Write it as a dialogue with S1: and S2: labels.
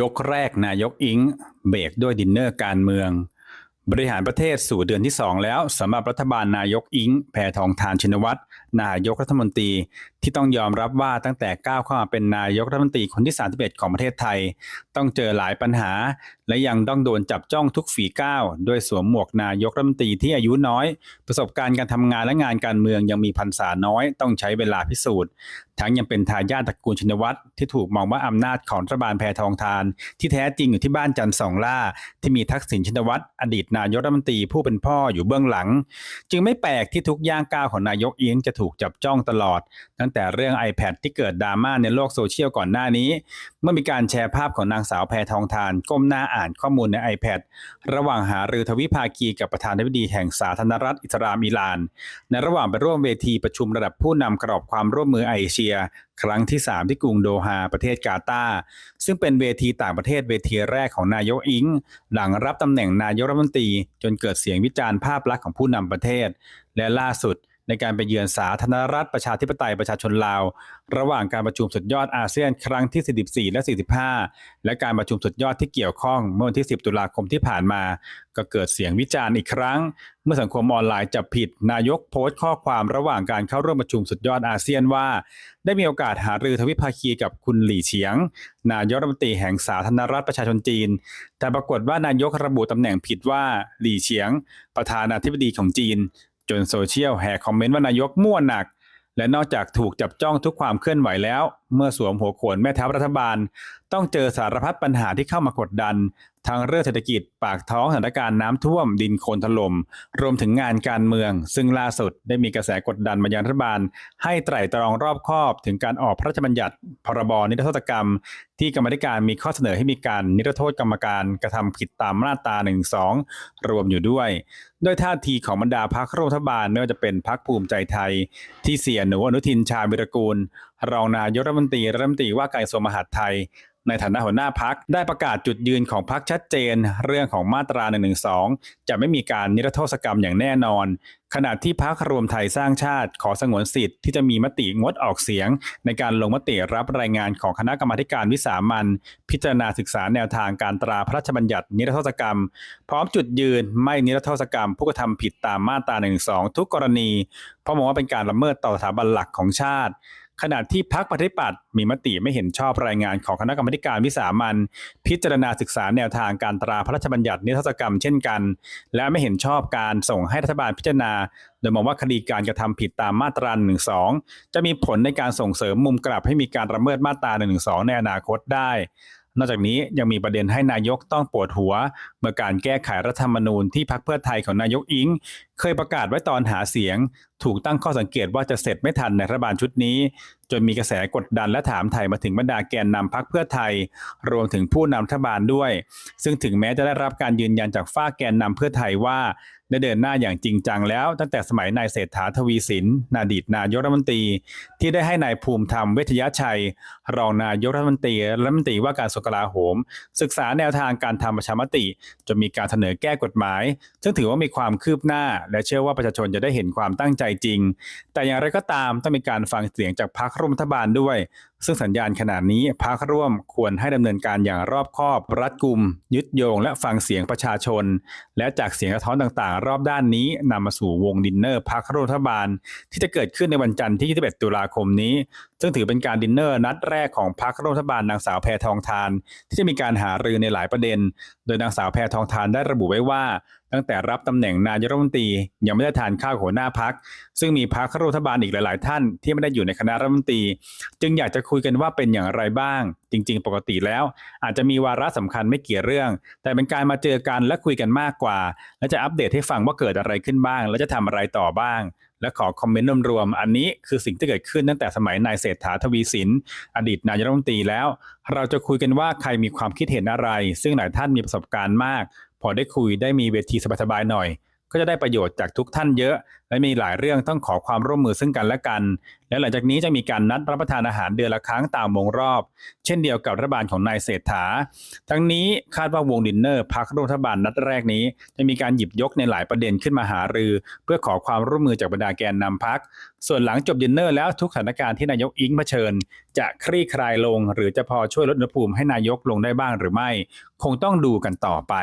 S1: ยกแรกนายกอิงเบรกด้วยดินเนอร์การเมือง บริหารประเทศสู่เดือนที่ 2 แล้วสำหรับรัฐบาลนายกอิงแพทองทานชินวัตรนายกรัฐมนตรี ที่ต้องยอมรับว่าตั้งแต่ก้าวเข้ามาเป็นนายกรัฐมนตรีคนที่ 31 ของประเทศไทย ต้องเจอหลายปัญหา และยังต้องโดนจับจ้องทุกฝีก้าวด้วยสวมหมวกนายกรัฐมนตรีที่อายุน้อย ประสบการณ์การทำงานและงานการเมืองยังมีพรรษาน้อย ต้องใช้เวลาพิสูจน์ ทั้งยังเป็นทายาทตระกูลชินวัตรที่ถูกมองว่าอำนาจของรัฐบาลแพทองทาน ที่แท้จริงอยู่ที่บ้านจันทร์สองล่า ที่มีทักษิณชินวัตรอดีตนายกรัฐมนตรีผู้เป็นพ่ออยู่เบื้องหลัง จึงไม่แปลกที่ทุกย่างก้าวของนายกเอียงจะถูกจับจ้องตลอดตั้งแต่เรื่อง iPad ที่เกิดดราม่าในโลกโซเชียลก่อนหน้านี้ เมื่อมีการแชร์ภาพของนางสาวแพทองทาน ก้มหน้าอ่านข้อมูลใน iPad ระหว่างหารือทวิภาคีกับประธานาธิบดีแห่งสาธารณรัฐอิสลามอิหร่าน ในระหว่างไปร่วมเวทีประชุมระดับผู้นำกรอบความร่วมมือไอเอเชีย ครั้งที่ 3 ที่กรุงโดฮาประเทศกาตาร์ซึ่งเป็นเวทีต่างประเทศเวทีแรกของนายกอิง หลังรับตำแหน่งนายกรัฐมนตรี จนเกิดเสียงวิจารณ์ภาพลักษณ์ของผู้นำประเทศ และล่าสุด ในการไปเยือนสาธารณรัฐประชาธิปไตยประชาชนลาว ระหว่างการประชุมสุดยอดอาเซียนครั้งที่ 44 และ 45 และการประชุมสุดยอดที่เกี่ยวข้องเมื่อวันที่ 10 ตุลาคมที่ผ่านมา ก็เกิดเสียงวิจารณ์อีกครั้ง เมื่อสังคมออนไลน์จับผิด นายกโพสต์ข้อความระหว่างการเข้าร่วมประชุมสุดยอดอาเซียนว่า ได้มีโอกาสหารือทวิภาคีกับคุณหลี่เฉียง นายกรัฐมนตรีแห่งสาธารณรัฐประชาชนจีน แต่ปรากฏว่านายกระบุตำแหน่งผิดว่าหลี่เฉียง ประธานาธิบดีของจีน จนโซเชียลแห่คอมเมนต์ว่านายกมั่วหนัก และนอกจากถูกจับจ้องทุกความเคลื่อนไหวแล้ว เมื่อสวมหัวโขนแม่ทัพรัฐบาล ต้องเจอสารพัดปัญหาที่เข้ามากดดัน ทั้งเรื่องเศรษฐกิจปากท้องสถานการณ์น้ำท่วมดินโคลนถล่มรวมถึงงานการเมือง ซึ่งล่าสุดได้มีกระแสกดดันมายังรัฐบาล ให้ไตร่ตรองรอบคอบถึงการออกพระราชบัญญัติ พรบนิรโทษกรรม ที่กรรมธิการมีข้อเสนอให้มีการนิรโทษกรรมการกระทำผิดตามมาตรา1นึรวมอยู่ด้วยโดยท่าทีของบรรดาพรรครัฐบาลไม่ว่าจะเป็นพรรคภูมิใจไทย ที่เสียหนูอนุทินชาญวิรกูล รองนายกรัฐมนตรีรัฐมนตรีว่าการกระทรวงมหาดไทย ในฐานะหัวหน้าพักได้ประกาศจุดยืนของพักชัดเจน เรื่องของมาตรา1นึจะไม่มีการนิรโทษกรรมอย่างแน่นอน ขณะที่พักรวมไทยสร้างชาติขอสงวนสิทธิ์ที่จะมีมติงดออกเสียง ในการลงมติรับรายงานของคณะกรรมาการวิสามันพิจารณาศึกษาแนวทางการตราพระราชบัญญัตินิรโทษกรรม พร้อมจุดยืนไม่นิรโทษกรรม ผู้กระทำผิดตามมาตรา1นึทุกกรณี เพราะมองว่าเป็นการละเมิดต่อสถาบันหลักของชาติ ขณะที่พักปฏิปัติมีมติไม่เห็นชอบรายงานของคณะกรรมการวิสามันพิจารณาศึกษาแนวทางการตราพระราชบัญญัตินิรโทษกรรมเช่นกัน และไม่เห็นชอบการส่งให้รัฐบาลพิจารณา โดยมองว่าคดีการกระทำผิดตามมาตรา1นึจะมีผลในการส่งเสริมมุมกลับให้มีการละเมิดมาตรา1นึในอนาคตได้นอกจากนี้ยังมีประเด็นให้นายกต้องปวดหัว เมื่อการแก้ไขรัฐธรรมนูญที่พักเพื่อไทยของนายกอิงเคยประกาศไว้ตอนหาเสียง ถูกตั้งข้อสังเกตว่าจะเสร็จไม่ทันในรัฐบาลชุดนี้ จนมีกระแสกดดันและถามไทยมาถึงบรรดาแกนนำพักเพื่อไทย รวมถึงผู้นำรัฐบาลด้วย ซึ่งถึงแม้จะได้รับการยืนยันจากฝ้าแกนนำเพื่อไทยว่าได้เดินหน้าอย่างจริงจังแล้ว ตั้งแต่สมัยนายเศรษฐาทวีสินนาดีตนายกรัฐมนตรี ที่ได้ให้นายภูมิธรรมเวชยชัย รองนายกรัฐมนตรีรัฐมนตรีว่าการกระทรวงกลาโหม ศึกษาแนวทางการทำประชามติจนมีการเสนอแก้กฎหมาย ซึ่งถือว่ามีความคืบหน้าและเชื่อว่าประชาชนจะได้เห็นความตั้งใจจริง แต่อย่างไรก็ตามต้องมีการฟังเสียงจากพรรคร่วมรัฐบาลด้วย ซึ่งสัญญาณขนาดนี้พรรคร่วมควรให้ดำเนินการอย่างรอบคอบ รัดกุม ยึดโยงและฟังเสียงประชาชน และจากเสียงสะท้อนต่างๆ รอบด้านนี้นำมาสู่วงดินเนอร์พรรครัฐบาล ที่จะเกิดขึ้นในวันจันทร์ที่ 21 ตุลาคมนี้ ซึ่งถือเป็นการดินเนอร์นัดแรกของพรรครัฐบาลนางสาวแพทองทาน ที่จะมีการหารือในหลายประเด็น โดยนางสาวแพทองทานได้ระบุไว้ว่าตั้งแต่รับตำแหน่งนายรัฐมนตรียังไม่ได้ทานข้าวหัวหน้าพัก ซึ่งมีพักรัฐบาลอีกหลาย ๆ ท่านที่ไม่ได้อยู่ในคณะรัฐมนตรี จึงอยากจะคุยุยกันว่าเป็นอย่างไรบ้าง จริง ๆ ปกติแล้ว อาจจะมีวาระสำคัญไม่เกี่ยวเรื่อง แต่เป็นการมาเจอกันและคุยกันมากกว่า และจะอัปเดตให้ฟังว่าเกิดอะไรขึ้นบ้าง และจะทำอะไรต่อบ้าง และขอคอมเมนต์รวมๆอันนี้คือสิ่งที่เกิดขึ้นตั้งแต่สมัยนายเศรษฐาทวีสิน อดีตนายรัฐมนตรีแล้ว เราจะคุยกันว่าใครมีความคิดเห็นอะไร ซึ่งหลายท่านมีประสบการณ์มาก พอได้คุยได้มีเวทีสบายๆหน่อย ก็จะได้ประโยชน์จากทุกท่านเยอะ และมีหลายเรื่องต้องขอความร่วมมือซึ่งกันและกัน และหลังจากนี้จะมีการนัดรับประทานอาหารเดือนละครั้งตามวงรอบ เช่นเดียวกับรัฐบาลของนายเศรษฐา ทั้งนี้คาดว่าวงดินเนอร์พักรัฐบาลนัดแรกนี้ จะมีการหยิบยกในหลายประเด็นขึ้นมาหารือ เพื่อขอความร่วมมือจากบรรดาแกนนำพัก ส่วนหลังจบดินเนอร์แล้วทุกสถานการณ์ที่นายกอิงเผชิญ จะคลี่คลายลง หรือจะพอช่วยลดอุณหภูมิให้นายกลงได้บ้างหรือไม่ คงต้องดูกันต่อไป